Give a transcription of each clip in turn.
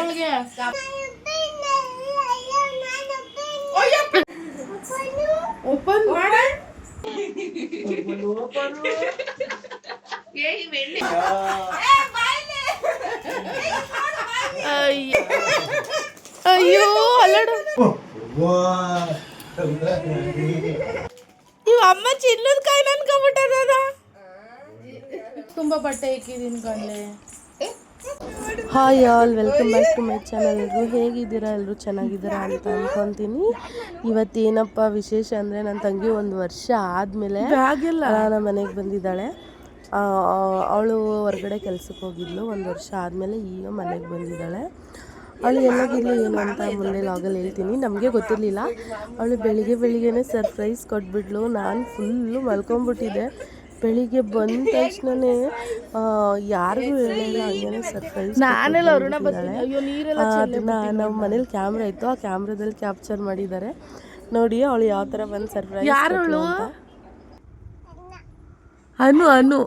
ಐತೊಳಗೆ open ಮಾಡ ಅಯ್ಯೋ ಅಯ್ಯೋ ಅಲ್ಲಡು ಇವ್ ಅಮ್ಮ ಚಿನ್ನದ ಕಾಯಿ ಅನ್ಕೊಂಬಿಟ್ಟದ ತುಂಬಾ ಬಟ್ಟೆ ಇಕ್ಕಿದೀನಿ ಕಣ್ಲೆ hi all welcome back to my channel ಎಲ್ಲರೂ ಹೇಗಿದ್ದೀರಾ? ಎಲ್ಲರೂ ಚೆನ್ನಾಗಿದ್ದೀರಾ ಅಂತ ಅನ್ಕೊಂತೀನಿ. ಇವತ್ತೇನಪ್ಪ ವಿಶೇಷ ಅಂದರೆ ನನ್ನ ತಂಗಿ ಒಂದು ವರ್ಷ ಆದಮೇಲೆ ನಮ್ಮ ಮನೆಗೆ ಬಂದಿದ್ದಾಳೆ. ಅವಳು ಹೊರಗಡೆ ಕೆಲಸಕ್ಕೆ ಹೋಗಿದ್ಲು ಒಂದು ವರ್ಷ ಆದಮೇಲೆ ಈಗ ಮನೆಗೆ ಬಂದಿದ್ದಾಳೆ. ಅವಳು ಎಲ್ಲೋಗಿದ್ಲು ಏನು ಅಂತ ಮುಂದೆ ಲಾಗಲ್ಲಿ ಹೇಳ್ತೀನಿ. ನಮಗೆ ಗೊತ್ತಿರಲಿಲ್ಲ. ಅವಳು ಬೆಳಿಗ್ಗೆ ಬೆಳಿಗ್ಗೆನೇ ಸರ್ಪ್ರೈಸ್ ಕೊಟ್ಬಿಟ್ಲು. ನಾನು ಫುಲ್ಲು ಮಲ್ಕೊಂಡ್ಬಿಟ್ಟಿದ್ದೆ ಬೆಳಿಗ್ಗೆ ಬಂದ ತಕ್ಷಣನೇ ಯಾರಿಗೂ ಹೇಳಿಲ್ಲ ಹಂಗೇನೆ ಸರ್ಪ್ರೈಸ್ ನಾನೆಲ್ಲ ಅರುಣ ಅದನ್ನ ನಮ್ಮ ಮನೇಲಿ ಕ್ಯಾಮ್ರಾ ಇತ್ತು ಆ ಕ್ಯಾಮ್ರಾದಲ್ಲಿ ಕ್ಯಾಪ್ಚರ್ ಮಾಡಿದ್ದಾರೆ. ನೋಡಿ ಅವಳು ಯಾವ ತರ ಬಂದು ಸರ್ಪ್ರೈಸ್ ಯಾರು ಅನು ಅನು.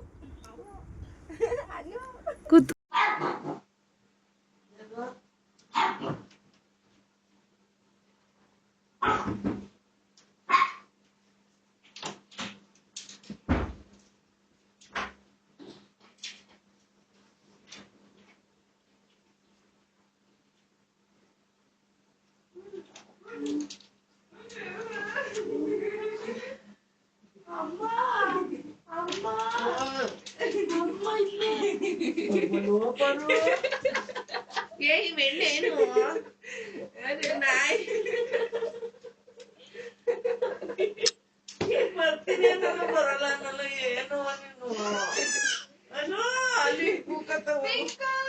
Bingo!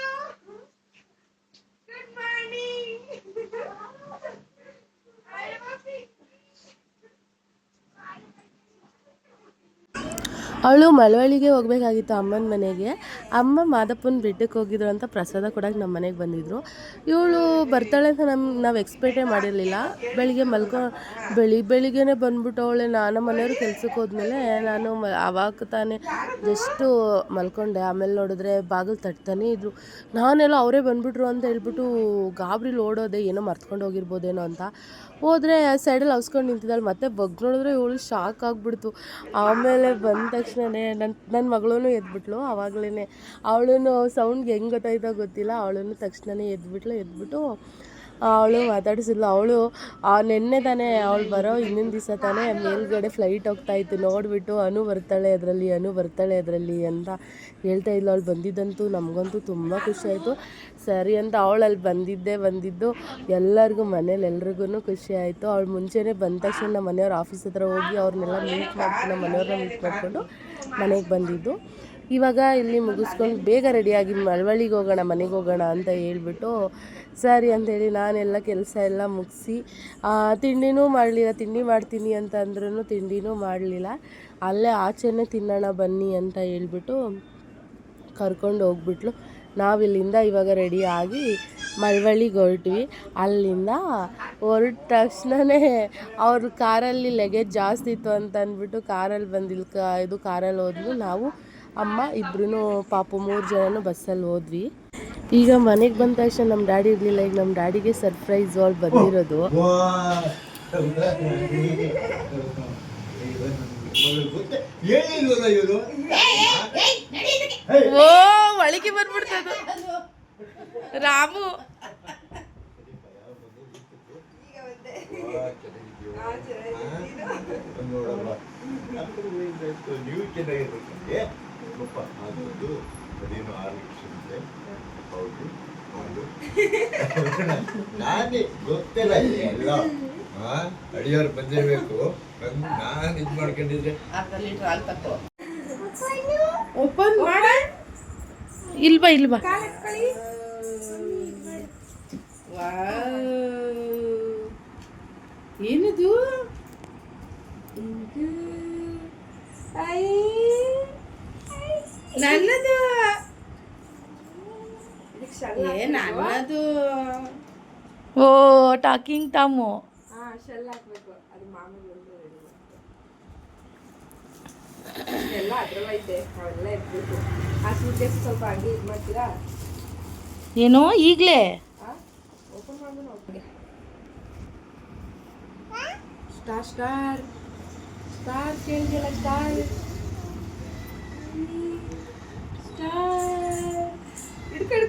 ಅವಳು ಮಳವಳ್ಳಿಗೆ ಹೋಗ್ಬೇಕಾಗಿತ್ತು ಅಮ್ಮನ ಮನೆಗೆ. ಅಮ್ಮ ಮಾದಪ್ಪನ ಬೆಟ್ಟಕ್ಕೆ ಹೋಗಿದ್ರು ಅಂತ ಪ್ರಸಾದ ಕೊಡೋಕೆ ನಮ್ಮ ಮನೆಗೆ ಬಂದಿದ್ರು. ಇವಳು ಬರ್ತಾಳೆ ಅಂತ ನಮ್ಮ ನಾವು ಎಕ್ಸ್ಪೆಕ್ಟೇ ಮಾಡಿರಲಿಲ್ಲ. ಬೆಳಿಗ್ಗೆ ಮಲ್ಕೊ, ಬೆಳಿ, ಬೆಳಿಗ್ಗೆನೇ ಬಂದ್ಬಿಟ್ಟು ಅವಳೆ ನಾನು ಮನೆಯವರು ಕೆಲ್ಸಕ್ಕೆ ಹೋದ್ಮೇಲೆ ನಾನು ಮ, ಅವಾಗ ತಾನೇ ಜಸ್ಟು ಮಲ್ಕೊಂಡೆ. ಆಮೇಲೆ ನೋಡಿದ್ರೆ ಬಾಗಿಲು ತಟ್ತಾನೆ ಇದ್ರು. ನಾನೆಲ್ಲ ಅವರೇ ಬಂದ್ಬಿಟ್ರು ಅಂತ ಹೇಳ್ಬಿಟ್ಟು ಗಾಬರಿಲಿ ಓಡೋದೆ, ಏನೋ ಮರ್ತ್ಕೊಂಡು ಹೋಗಿರ್ಬೋದೇನೋ ಅಂತ. ಹೋದ್ರೆ ಸೈಡಲ್ಲಿ ಹೌಸ್ಕೊಂಡು ನಿಂತಿದ್ದಾಳೆ. ಮತ್ತೆ ಬಗ್ ನೋಡಿದ್ರೆ ಇವಳು ಶಾಕ್ ಆಗಿಬಿಡ್ತು. ಆಮೇಲೆ ಬಂದ ತಕ್ಷಣನೇ ನನ್ನ ನನ್ನ ಮಗಳೂ ಎದ್ಬಿಟ್ಲು. ಆವಾಗಲೇ ಅವಳು ಸೌಂಡ್ಗೆ ಹೆಂಗೆ ಗೊತ್ತಾಯ್ತೋ ಗೊತ್ತಿಲ್ಲ. ಅವಳನ್ನು ತಕ್ಷಣನೇ ಎದ್ಬಿಟ್ಲು. ಎದ್ಬಿಟ್ಟು ಅವಳು ಮಾತಾಡಿಸಿದ್ಲು. ಅವಳು ನಿನ್ನೆ ತಾನೇ ಅವಳು ಬರೋ ಇನ್ನೊಂದು ದಿವಸ ತಾನೇ ಮೇಲ್ಗಡೆ ಫ್ಲೈಟ್ ಹೋಗ್ತಾ ಇತ್ತು. ನೋಡಿಬಿಟ್ಟು ಅನು ಬರ್ತಾಳೆ ಅದರಲ್ಲಿ, ಅನು ಬರ್ತಾಳೆ ಅದರಲ್ಲಿ ಅಂತ ಹೇಳ್ತಾ ಇದ್ಲು. ಅವಳು ಬಂದಿದ್ದಂತೂ ನಮಗಂತೂ ತುಂಬ ಖುಷಿ ಆಯಿತು. ಸರಿ ಅಂತ ಅವಳು ಅಲ್ಲಿ ಬಂದಿದ್ದೆ ಬಂದಿದ್ದು. ಎಲ್ಲರಿಗೂ ಮನೇಲಿ ಎಲ್ರಿಗೂ ಖುಷಿ ಆಯಿತು. ಅವಳು ಮುಂಚೆನೇ ಬಂದ ತಕ್ಷಣ ನಮ್ಮ ಮನೆಯವ್ರ ಆಫೀಸ್ ಹತ್ರ ಹೋಗಿ ಅವ್ರನ್ನೆಲ್ಲ ಮೀಟ್ ಮಾಡ್ಕೊಂಡು ನಮ್ಮ ಮನೆಯವ್ರನ್ನ ಮೀಟ್ ಮಾಡಿಕೊಂಡು ಮನೆಗೆ ಬಂದಿದ್ದು. ಇವಾಗ ಇಲ್ಲಿ ಮುಗಿಸ್ಕೊಂಡು ಬೇಗ ರೆಡಿಯಾಗಿ ಮಳವಳ್ಳಿಗೆ ಹೋಗೋಣ, ಮನೆಗೆ ಹೋಗೋಣ ಅಂತ ಹೇಳ್ಬಿಟ್ಟು ಸರಿ ಅಂಥೇಳಿ ನಾನೆಲ್ಲ ಕೆಲಸ ಎಲ್ಲ ಮುಗಿಸಿ ತಿಂಡಿನೂ ಮಾಡಲಿಲ್ಲ. ತಿಂಡಿ ಮಾಡ್ತೀನಿ ಅಂತ ಅಂದ್ರೂ ತಿಂಡಿನೂ ಮಾಡಲಿಲ್ಲ. ಅಲ್ಲೇ ಆಚೆನೇ ತಿನ್ನೋಣ ಬನ್ನಿ ಅಂತ ಹೇಳ್ಬಿಟ್ಟು ಕರ್ಕೊಂಡು ಹೋಗ್ಬಿಟ್ಲು. ನಾವಿಲ್ಲಿಂದ ಇವಾಗ ಆಗಿ ಮಳವಳ್ಳಿಗೆ ಹೊರಟ್ವಿ. ಅಲ್ಲಿಂದ ಹೊರಟ ತಕ್ಷಣವೇ ಅವ್ರ ಕಾರಲ್ಲಿ ಲಗೇಜ್ ಜಾಸ್ತಿ ಇತ್ತು ಅಂತ ಅಂದ್ಬಿಟ್ಟು ಕಾರಲ್ಲಿ ಬಂದಿಲ್ಲ ಕ, ಇದು ಕಾರಲ್ಲಿ ಹೋದ್ಲು. ನಾವು, ಅಮ್ಮ ಇಬ್ಬರೂ ಪಾಪು ಮೂರು ಜನನು ಬಸ್ಸಲ್ಲಿ ಹೋದ್ವಿ. ಈಗ ಮನೆಗೆ ಬಂದ ತಕ್ಷಣ ನಮ್ಮ ಡ್ಯಾಡಿ ಇರಲಿಲ್ಲ ಈಗ ನಮ್ಮ ಡ್ಯಾಡಿಗೆ ಸರ್ಪ್ರೈಸ್ ಆಲ್ ಬಂದಿರೋದು ಓ ಒಳಗೆ ಬಂದ್ಬಿಡ್ತದ ರಾಮು ನೀವು ಅದೊಂದು ಅದೇನು ಆರು ಲಕ್ಷ ಹೌದು ನಾನೇ ಗೊತ್ತಿಲ್ಲ ಎಲ್ಲ ಹಾ ಅಡಿಯವ್ರು ಬಂದಿರ್ಬೇಕು ಬಂದು ನಾನು ಇದು ಮಾಡ್ಕೊಂಡಿದ್ರೆ ಓಪನ್ ಮಾಡ ಇಲ್ವಾ ಇಲ್ವಾ ಏನದು ನನ್ನದು ಏ ನನ್ನದು ಓ ಟಾಕಿಂಗ್ ಟಾಮು. ಎಲ್ಲ ಅದ್ರಲ್ಲೈತೆ. ಅವೆಲ್ಲ ಇಟ್ಬಿಟ್ಟು ಆ ಸೂಟ್ಕೇಸ್ ಸ್ವಲ್ಪ ಹಂಗೆ ಇದು ಮಾಡ್ತೀರಾ? ಏನೋ? ಈಗಲೇ? ಆ? ಓಪನ್ ಮಾಡ್ಬೋದು ನೋಡ್ತೀನಿ ಸ್ಟಾರ್ ಸ್ಟಾರ್. ಸ್ಟಾರ್ ಕೇಳಿದೆಲ್ಲ ಸ್ಟಾರ್? ಸ್ಟಾರ್.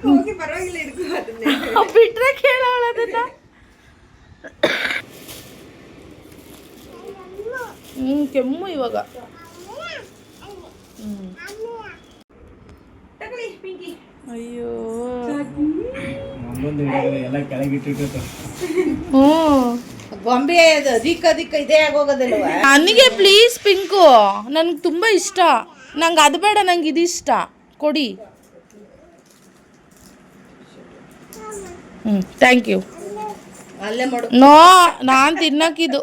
ಹೋಗಿ ಪರವಾಗಿಲ್ಲ ಹಿಡ್ಕೊ ಅದನ್ನೇ. ಬಿಟ್ರೆ ಕೇಳೋಳ ಅದನ್ನ. ಹ್ಞೂ ಕೆಮ್ಮು ಇವಾಗ. ಅಯ್ಯೋ. ಹ್ಞೂ ಗೊಂಬೆ ಅದು ಅಧಿಕ ದಿಕ್ಕ ಇದೇ ಆಗೋಗದಲ್ವಾ? ನನಗೆ ಪ್ಲೀಸ್ ಪಿಂಕು ನನಗೆ ತುಂಬ ಇಷ್ಟ. ನಂಗೆ ಅದು ಬೇಡ ನಂಗೆ ಇದು ಇಷ್ಟ ಕೊಡಿ. ಹ್ಞೂ ಥ್ಯಾಂಕ್ ಯು ಅಲ್ಲೇ ಮಡು ನೋ ನಾನು ತಿನ್ನಕ್ಕಿದು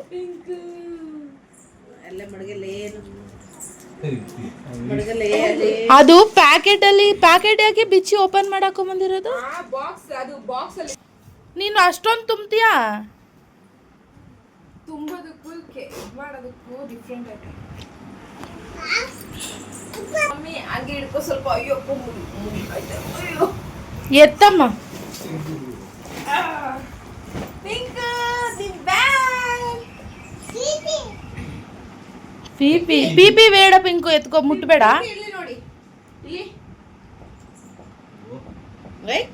ಅಲ್ಲೇ ಅದು ಪ್ಯಾಕೆಟ್ ಅಲ್ಲಿ ಪ್ಯಾಕೆಟ್ ಯಾಕೆ ಬಿಚ್ಚಿ ಓಪನ್ ಮಾಡಾಕೊಂಬಂದಿರೋದು ಬಂದಿರೋದು ಬಾಕ್ಸ್ ಅದು ಬಾಕ್ಸ್ ಅಲ್ಲಿ ನೀನು ಅಷ್ಟೊಂದು ತುಂಬ್ತೀಯಾ ತುಂಬೋದಕ್ಕೂ ಕೆ ಇದು ಮಾಡೋದಕ್ಕೂ ಡಿಫ್ರೆಂಟ್ ಐತೆ ಮಮ್ಮಿ ಹಂಗೆ ಹಿಡ್ಕೊ ಸ್ವಲ್ಪ ಅಯ್ಯೋ ಮುಗಿ ಮುಗಿ ಆಯ್ತು ಅಯ್ಯೋ ಎತ್ತಮ್ಮ pink the bag P P P P ಬೇಡ ಪಿಂಕು ಎತ್ಕೊ ಮುಟ್ಬೇಡ ಇಲ್ಲಿ ನೋಡಿ ಇಲ್ಲಿ ಏಯ್,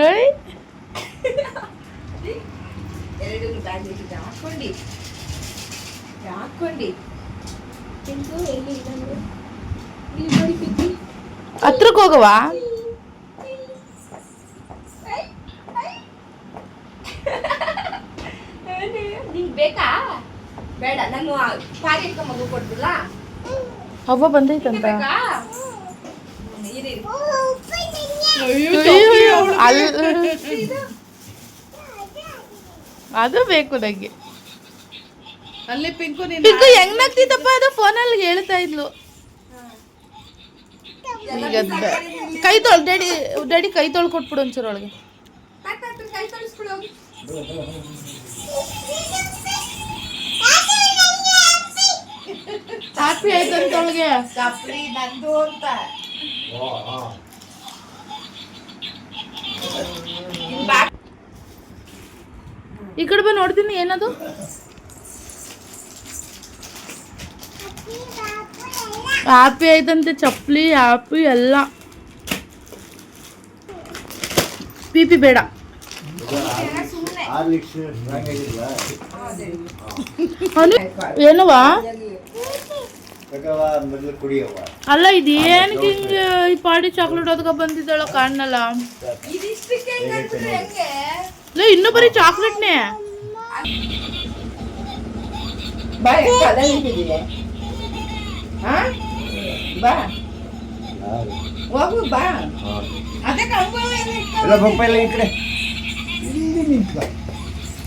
ಏಯ್, ಎರಡು ಬ್ಯಾಗ್ ಇಟ್ಟಿದ್ದೆ ಹಾಕೊಂಡಿ ಹಾಕೊಂಡಿ ಪಿಂಕು ಎಲ್ಲಿ ಇಲ್ಲ ನೋಡು. ಇಲ್ಲಿ ನೋಡಿ ಪಿಂಕಿ ಹತ್ರಕ್ಕೆ ಹೋಗವಾ ನಿಂಗೆ ಬೇಕಾ ಬೇಡ ನಾನು ಪಾಕೆಟ್ ಮಗು ಕೊಡ್ತಿಲ್ಲ ಅವ್ವ ಬಂದೈತಂತ. ಅದು ಬೇಕು ನಂಗೆ. ಅಲ್ಲಿ ಪಿಂಕು ಪಿಂಕು ಹೆಂಗ್ ನಗ್ತಿದ್ದಪ್ಪ ಅದು ಫೋನಲ್ಲಿ ಹೇಳ್ತಾ ಇದ್ಲು. ಈಗ ಕೈ ತೊಳ್ ಡ್ಯಾಡಿ ಡ್ಯಾಡಿ ಕೈ ತೊಳ್ ಕೊಟ್ಬಿಡು ಒಂಚೂರು ಒಳಗೆ. ತಾತ, ತಾತ, ಕೈ ತೊಳ್ಸ್ಬಿಡು ಹೋಗಿ. ಹ್ಯಾಪಿ ಆಯ್ತಂತ ಒಳಗೆ ಚಪ್ಲಿ ನಂದು ಅಂತ ಈ ಕಡೆ ಬಂದು ನೋಡ್ತೀನಿ ಏನದು? ಹ್ಯಾಪಿ ಆಯ್ತಂತೆ ಚಪ್ಪಲಿ ಹ್ಯಾಪಿ ಎಲ್ಲ. ಪಿ ಪಿ ಬೇಡ. ಏನವಾ ಅಲ್ಲ ಇದು ಏನಕ್ಕೆ ಹಿಂಗೆ ಈ ಪಾಡಿ ಚಾಕ್ಲೇಟ್ ಅದಕ್ಕೆ ಬಂದಿದ್ದಾಳ ಕಾಣಲ್ಲ ಇನ್ನೂ ಬರೀ ಚಾಕ್ಲೇಟ್ನೇ ಬಾ ಕಲೆ ನಿಂತಿದೆಯಾ ಹಾ? ಬಾ. ಹೋಗು ಬಾ. ಅದೇ ಕಡೆ ಇಲ್ಲಿ ನಿಂತ್ಕೊ ಎಲ್ಲ ಅಲ್ಲಿ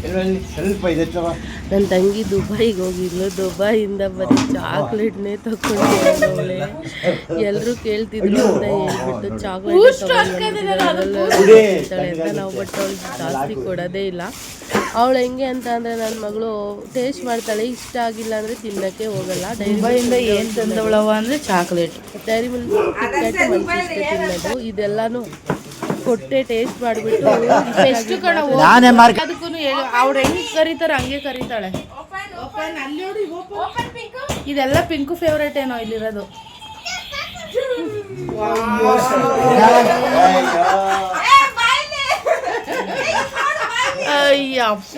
ಸ್ವಲ್ಪ ನನ್ನ ತಂಗಿ ದುಬೈಗೆ ಹೋಗಿದ್ಲು. ದುಬೈಯಿಂದ ಬರೀ ಚಾಕ್ಲೇಟ್ನೇ ತಗೊಂಡು ಎಲ್ಲರೂ ಕೇಳ್ತಿದ್ರು ಅಂತ ಹೇಳ್ಬಿಟ್ಟು ಚಾಕ್ಲೇಟ್ ಅಂತ. ನಾವು ಬಟ್ ಅವಳಿಗೆ ಜಾಸ್ತಿ ಕೊಡೋದೇ ಇಲ್ಲ. ಅವಳು ಹೆಂಗೆ ಅಂತ ಅಂದರೆ ನನ್ನ ಮಗಳು ಟೇಸ್ಟ್ ಮಾಡ್ತಾಳೆ. ಇಷ್ಟ ಆಗಿಲ್ಲ ಅಂದರೆ ತಿನ್ನಕ್ಕೆ ಹೋಗಲ್ಲ. ದುಬೈಯಿಂದ ಏನು ತಂದವಳವ ಅಂದರೆ ಚಾಕ್ಲೇಟ್. ಡೈರಿ ಮಿಲ್ಕ್ ತಿನ್ನೋದು ಇದೆಲ್ಲಾನು ಕೊಟ್ಟೆ ಟೇಸ್ಟ್ ಮಾಡಿಬಿಟ್ಟು ಎಷ್ಟು ಕಣ ನಾನೇ ಮಾರ್ಕ ಅದಕ್ಕೂ ಅವ್ರು ಹೆಂಗ್ ಕರೀತಾರ ಹಂಗೆ ಕರೀತಾಳೆ. ಇದೆಲ್ಲ ಪಿಂಕು ಫೇವ್ರೇಟ್ ಏನೋ ಇಲ್ಲಿರೋದು. ಅಯ್ಯಪ್ಪ.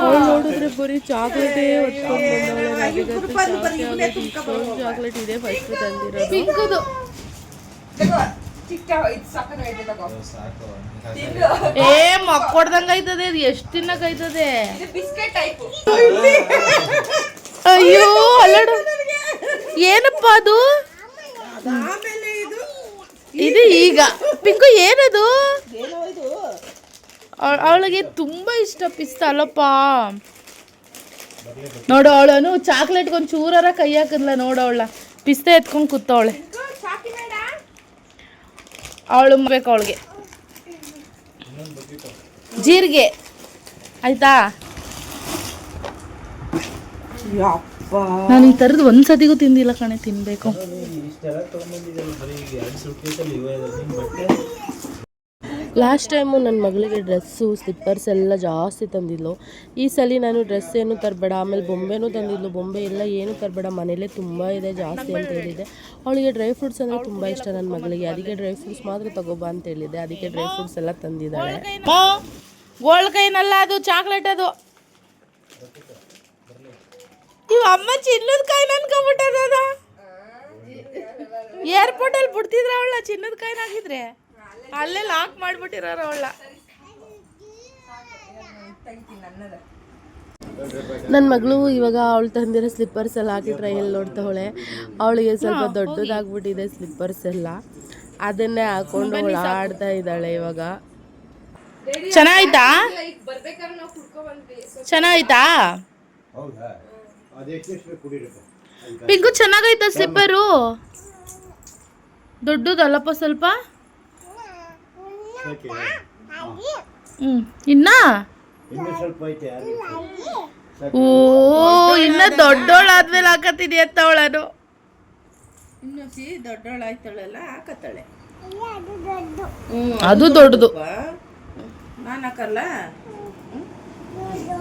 ಅವ್ಳು ನೋಡಿದ್ರೆ ಬರೀ ಚಾಕ್ಲೇಟೇ ಹೊತ್ಕೊಂಡು ಚಾಕ್ಲೇಟ್ ಇದೆ ಫಸ್ಟ್ ತಂದಿರೋದು. ಪಿಂಕುದು ತಗೋ ಚಿಕ್ಕ ಇದು ಸಕ್ಕತ್ತಾಗೈತೆ ತಗೋ. ಸಾಕು. ಏ ಮಕ್ಕೊಡ್ದಂಗ ಐತದೆ ಅದು ಎಷ್ಟು ಬಿಸ್ಕೆಟ್ ಟೈಪು ಅಯ್ಯೋ ಅಲ್ಲಡು. ಏನಪ್ಪ ಅದು? ಇದು. ಈಗ. ಪಿಂಕು ಏನದು? ಅವಳಿಗೆ ತುಂಬಾ ಇಷ್ಟ ಪಿಸ್ತಾ ಅಲ್ಲಪ್ಪ. ನೋಡು ಅವಳನು ಚಾಕ್ಲೇಟ್ಗೆ ಒಂದು ಚೂರಾರ ಕೈ ಹಾಕಿದ್ಲ ನೋಡು ಅವಳ ಪಿಸ್ತಾ ಎತ್ಕೊಂಡು ಕೂತವಳೆ. ಅವಳು ಬೇಕು ಅವಳಿಗೆ. ಜೀರಿಗೆ. ಆಯ್ತಾ? ನಾನು ಈ ಥರದ್ದು ಒಂದು ಸತಿಗೂ ತಿಂದಿಲ್ಲ ಕಣೆ ತಿನ್ನಬೇಕು ಲಾಸ್ಟ್ ಟೈಮು ನನ್ನ ಮಗಳಿಗೆ ಡ್ರೆಸ್ಸು ಸ್ಲಿಪ್ಪರ್ಸ್ ಎಲ್ಲ ಜಾಸ್ತಿ ತಂದಿದ್ಲು. ಈ ಸಲ ನಾನು ಡ್ರೆಸ್ ಏನು ತರಬೇಡ, ಆಮೇಲೆ ಬೊಂಬೆನೂ ತಂದಿದ್ಲು. ಬೊಂಬೆ ಎಲ್ಲ ಏನು ತರಬೇಡ, ಮನೇಲೇ ತುಂಬ ಇದೆ, ಜಾಸ್ತಿ ಅಂತ ಹೇಳಿದ್ದೆ ಅವಳಿಗೆ ಡ್ರೈ ಫ್ರೂಟ್ಸ್ ಅಂದರೆ ತುಂಬ ಇಷ್ಟ ನನ್ನ ಮಗಳಿಗೆ. ಅದಕ್ಕೆ ಡ್ರೈ ಫ್ರೂಟ್ಸ್ ಮಾತ್ರ ತಗೋಬಾ ಅಂತ ಹೇಳಿದೆ. ಅದಕ್ಕೆ ಡ್ರೈ ಫ್ರೂಟ್ಸ್ ಎಲ್ಲ ತಂದಿದ್ದಾಳೆ. ಗೋಲ್ಡ್ ಅದು ಚಾಕ್ಲೇಟ್ ಅದು. ಇವ್ ಅಮ್ಮ ಚಿನ್ನದ ಕಾಯಿನ ಅನ್ಕೊಂಬಿಟ್ಟದ ಏರ್ಪೋರ್ಟ್ ಅಲ್ಲಿ ಬಿಡ್ತಿದ್ರ ಅವಳ ಚಿನ್ನದ ಕಾಯಿನ ಆಗಿದ್ರೆ ಅಲ್ಲೇ ಲಾಕ್ ಮಾಡ್ಬಿಟ್ಟಿರೋರು ಅವಳ. ನನ್ನ ಮಗಳು ಇವಾಗ ಅವಳು ತಂದಿರೋ ಸ್ಲಿಪ್ಪರ್ಸ್ ಎಲ್ಲ ಹಾಕಿ ಟ್ರೈಯಲ್ಲಿ ನೋಡ್ತಾವಳೆ. ಅವಳಿಗೆ ಸ್ವಲ್ಪ ದೊಡ್ಡದಾಗ್ಬಿಟ್ಟಿದೆ ಸ್ಲಿಪ್ಪರ್ಸ್ ಎಲ್ಲ. ಅದನ್ನೇ ಹಾಕೊಂಡು ಅವಳು ಆಡ್ತಾ ಇದ್ದಾಳೆ ಇವಾಗ. ಚೆನ್ನಾಯ್ತಾ ಚೆನ್ನಾಯ್ತಾ ಪಿಂಕು ಚೆನ್ನಾಗೈತಾ ಸ್ಲಿಪ್ಪರು ದೊಡ್ಡದಲ್ಲಪ್ಪ ಸ್ವಲ್ಪ? ಇನ್ನ? ಇನ್ನೂ ಸ್ವಲ್ಪ ಐತೆ ಓ ಇನ್ನ ದೊಡ್ಡೋಳಾದ್ಮೇಲೆ ಹಾಕತೀನಿ ಅಂತ ಅವಳನು ಇನ್ನು ಸಿ ದೊಡ್ಡವಳಾಯ್ತಾಳಲ್ಲ ಹಾಕತ್ತಾಳೆ. ಅದು ದೊಡ್ಡದು. ನಾನು ಹಾಕಲ್ಲ? ಅಯ್ಯ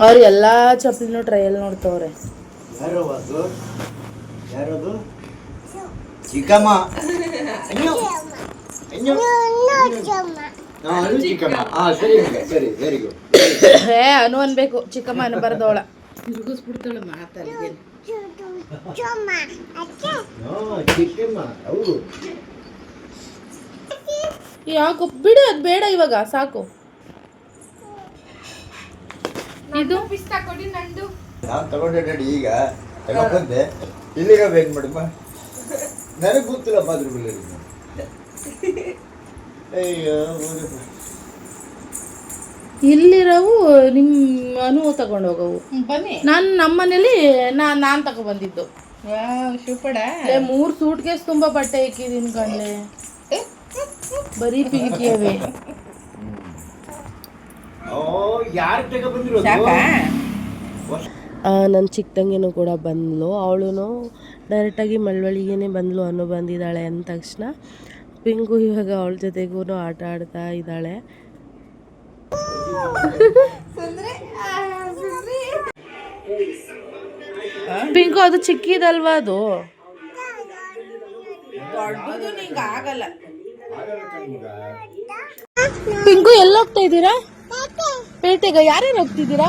ಅವ್ರು ಎಲ್ಲಾ ಚಪ್ಪಲಿನೂ ಟ್ರಯಲ್ ನೋಡ್ತಾವ್ರೆ. ಯಾರೋ ಯಾರದು? ಚಿಕ್ಕಮ್ಮ. ಅಯ್ಯೋ ಅಯ್ಯೋ ಹಾ, ಚಿಕ್ಕಮ್ಮ. ಹಾ ಸರಿ ಸರಿ ವೆರಿ ಗುಡ್ ಏ ಅನು ಅನ್ಬೇಕು. ಚಿಕ್ಕಮ್ಮ ಅನ್ಬಾರ್ದವಳ. ತಿರುಗಿಸ್ಬಿಡ್ತಾಳೆ ಮಾತಾಡಿ ಚಿಕ್ಕಮ್ಮ ಹೌದು. ಯಾಕೋ ಬಿಡು ಅದು ಬೇಡ ಇವಾಗ ಸಾಕು. ಇದು? ಪಿಸ್ತಾ ಕೊಡಿ ನಂದು. ನಾನು ತಗೊಂಡೆ ನೋಡಿ ಈಗ ತಗೊಂಡ್ಬಂದೆ ಇಲ್ಲಿಗ ಬೇನ್ ಮಾಡಮ್ಮ. ನನಗೆ ಗೊತ್ತಿಲ್ಲಪ್ಪ ಅದ್ರ ಬೆಲೆ ಅಯ್ಯೋ. ಇಲ್ಲಿರವು ನಿಮ್ಮ ಅನು ತಗೊಂಡೋಗವು ಬನ್ನಿ. ನಾನು ನಮ್ಮನೇಲಿ ನಾ ನಾನು ತಗೊಬಂದಿದ್ದು ಶಿವಪಡ ಏ, ಮೂರು ಸೂಟ್ ಕೇಸ್ ತುಂಬಾ ಬಟ್ಟೆ ಇಕ್ಕಿದ್ದೀನಿ ಕಣ್ಣೆ ಬರೀ ತಗೊಬಂದಿರೋದು ಸಾಕಾ? ನನ್ನ ಚಿಕ್ಕ ತಂಗಿನೂ ಕೂಡ ಬಂದಳು ಅವಳು ಡೈರೆಕ್ಟಾಗಿ ಮಳವಳ್ಳಿಗೆ ಬಂದಳು ಅನ್ನೋ ಬಂದಿದ್ದಾಳೆ ಅಂದ ತಕ್ಷಣ. ಪಿಂಕು ಇವಾಗ ಅವಳ ಜೊತೆಗೂ ಆಟ ಆಡ್ತಾ ಇದ್ದಾಳೆ. ಪಿಂಕು ಅದು ಚಿಕ್ಕಿದಲ್ವಾ ಅದು? ದೊಡ್ಡದು ನಿಂಗೆ ಆಗಲ್ಲ. ಪಿಂಕು ಎಲ್ಲ ಹೋಗ್ತಾ ಇದ್ದೀರಾ? ಪೇಟೆಗೆ ಯಾರ್ಯಾರು ಹೋಗ್ತಿದ್ದೀರಾ.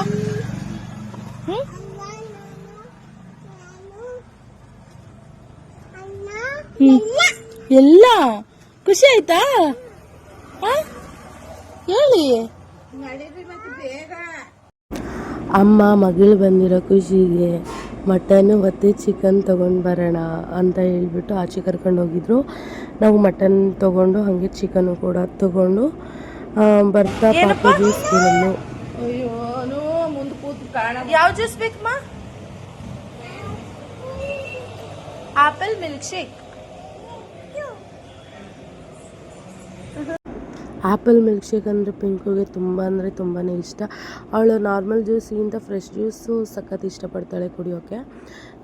ಎಲ್ಲ? ಖುಷಿ ಆಯ್ತಾ? ಹೇಳಿ. ಅಮ್ಮ, ಮಗಳು ಬಂದಿರೋ ಖುಷಿಗೆ ಮಟನ್ ಮತ್ತು ಚಿಕನ್ ತೊಗೊಂಡು ಬರೋಣ ಅಂತ ಹೇಳ್ಬಿಟ್ಟು ಆಚೆ ಕರ್ಕೊಂಡು ಹೋಗಿದ್ರು. ನಾವು ಮಟನ್ ತೊಗೊಂಡು ಹಾಗೆ ಚಿಕನ್ ಕೂಡ ತೊಗೊಂಡು ಬರ್ತಾ ಪಾಪ ಜ್ಯೂಸ್ ಕೇಳಲು ಅಯ್ಯೋ ಮುಂದೆ ಕೂತು ಕಾಣ. ಯಾವ juice ಬೇಕಮ್ಮ? Apple milk shake apple milk shake ಅಂದರೆ ಪಿಂಕುಗೆ ತುಂಬ ಅಂದರೆ ತುಂಬಾ ಇಷ್ಟ. ಅವಳು ನಾರ್ಮಲ್ ಜ್ಯೂಸಿಗಿಂತ ಫ್ರೆಶ್ ಜ್ಯೂಸು ಸಖತ್ ಇಷ್ಟಪಡ್ತಾಳೆ ಕುಡಿಯೋಕ್ಕೆ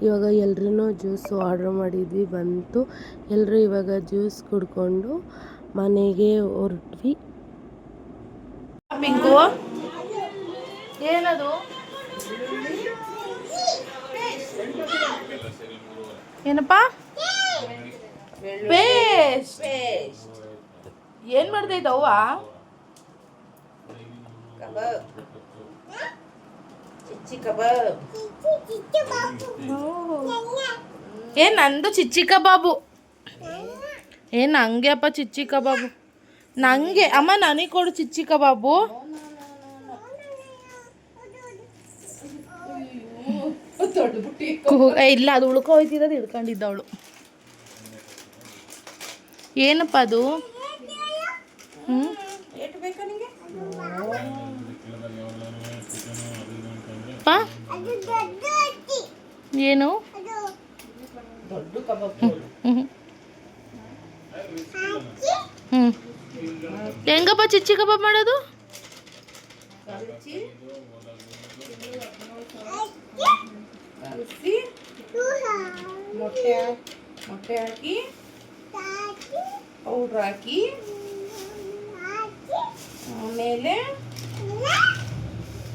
ಇವಾಗ ಎಲ್ರೂ ಜ್ಯೂಸು ಆರ್ಡ್ರ್ ಮಾಡಿದ್ವಿ ಬಂತು. ಎಲ್ಲರೂ ಇವಾಗ ಜ್ಯೂಸ್ ಕುಡ್ಕೊಂಡು ಮನೆಗೆ ಹೊರಟ್ವಿ. ಪಿಂಕು ಏನದು? ಏನಪ್ಪ? ಪೇಸ್ಟ್. ಏನ್ ಮಾಡ್ತೈತೆ ಅವ್ವ ಏನ್ ನಂದು ಚಿಚ್ಚಿ ಕಬಾಬು? ಏನ್ ಹಂಗೆ ಅಪ್ಪ ಚಿಚ್ಚಿ ಕಬಾಬು? ನಂಗೆ ಅಮ್ಮ ನನಗೆ ಕೊಡು ಚಿಚ್ಚಿ ಕಬಾಬು ಇಲ್ಲ ಅದು ಉಳ್ಕೊ ಹೋಯ್ತಿರೋದು ಹಿಡ್ಕೊಂಡಿದ್ದವಳು ಏನಪ್ಪ ಅದು? ಹ್ಞೂ ಏನು? ಹ್ಮ್ ಹ್ಞೂ ಹೆಂಗಪ್ಪ ಚಿಚ್ಚಿ ಕಬಾಬ್ ಮಾಡೋದು ಮೊಟ್ಟೆ ಮೊಟ್ಟೆ ಹಾಕಿ, ಪೌಡ್ರ್ ಹಾಕಿ, ಆಮೇಲೆ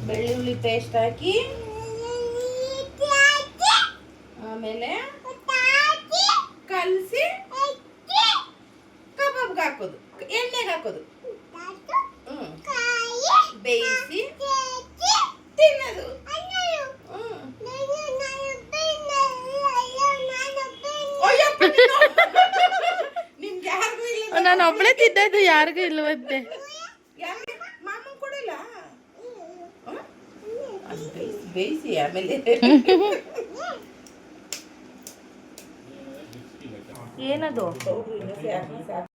ಬೆಳ್ಳುಳ್ಳಿ ಪೇಸ್ಟ್ ಹಾಕಿ, ಆಮೇಲೆ ಕಲಸಿ ಕಬಾಬ್ಗೆ ಹಾಕೋದು. ಎಣ್ಣೆಗೆ ಹಾಕೋದು. ಬೇಯಿಸಿ ತಿನ್ನೋದು. ನೀನು. ನಿಮ್ಗೆ ಯಾರಿಗೂ ಇಲ್ಲ ನಾನು ಒಬ್ಳೆ ತಿನ್ನೋದು ಯಾರಿಗೂ ಇಲ್ವಂತೆ ಬೇಯಿಸಿ. ಆಮೇಲೆ. ಏನದು?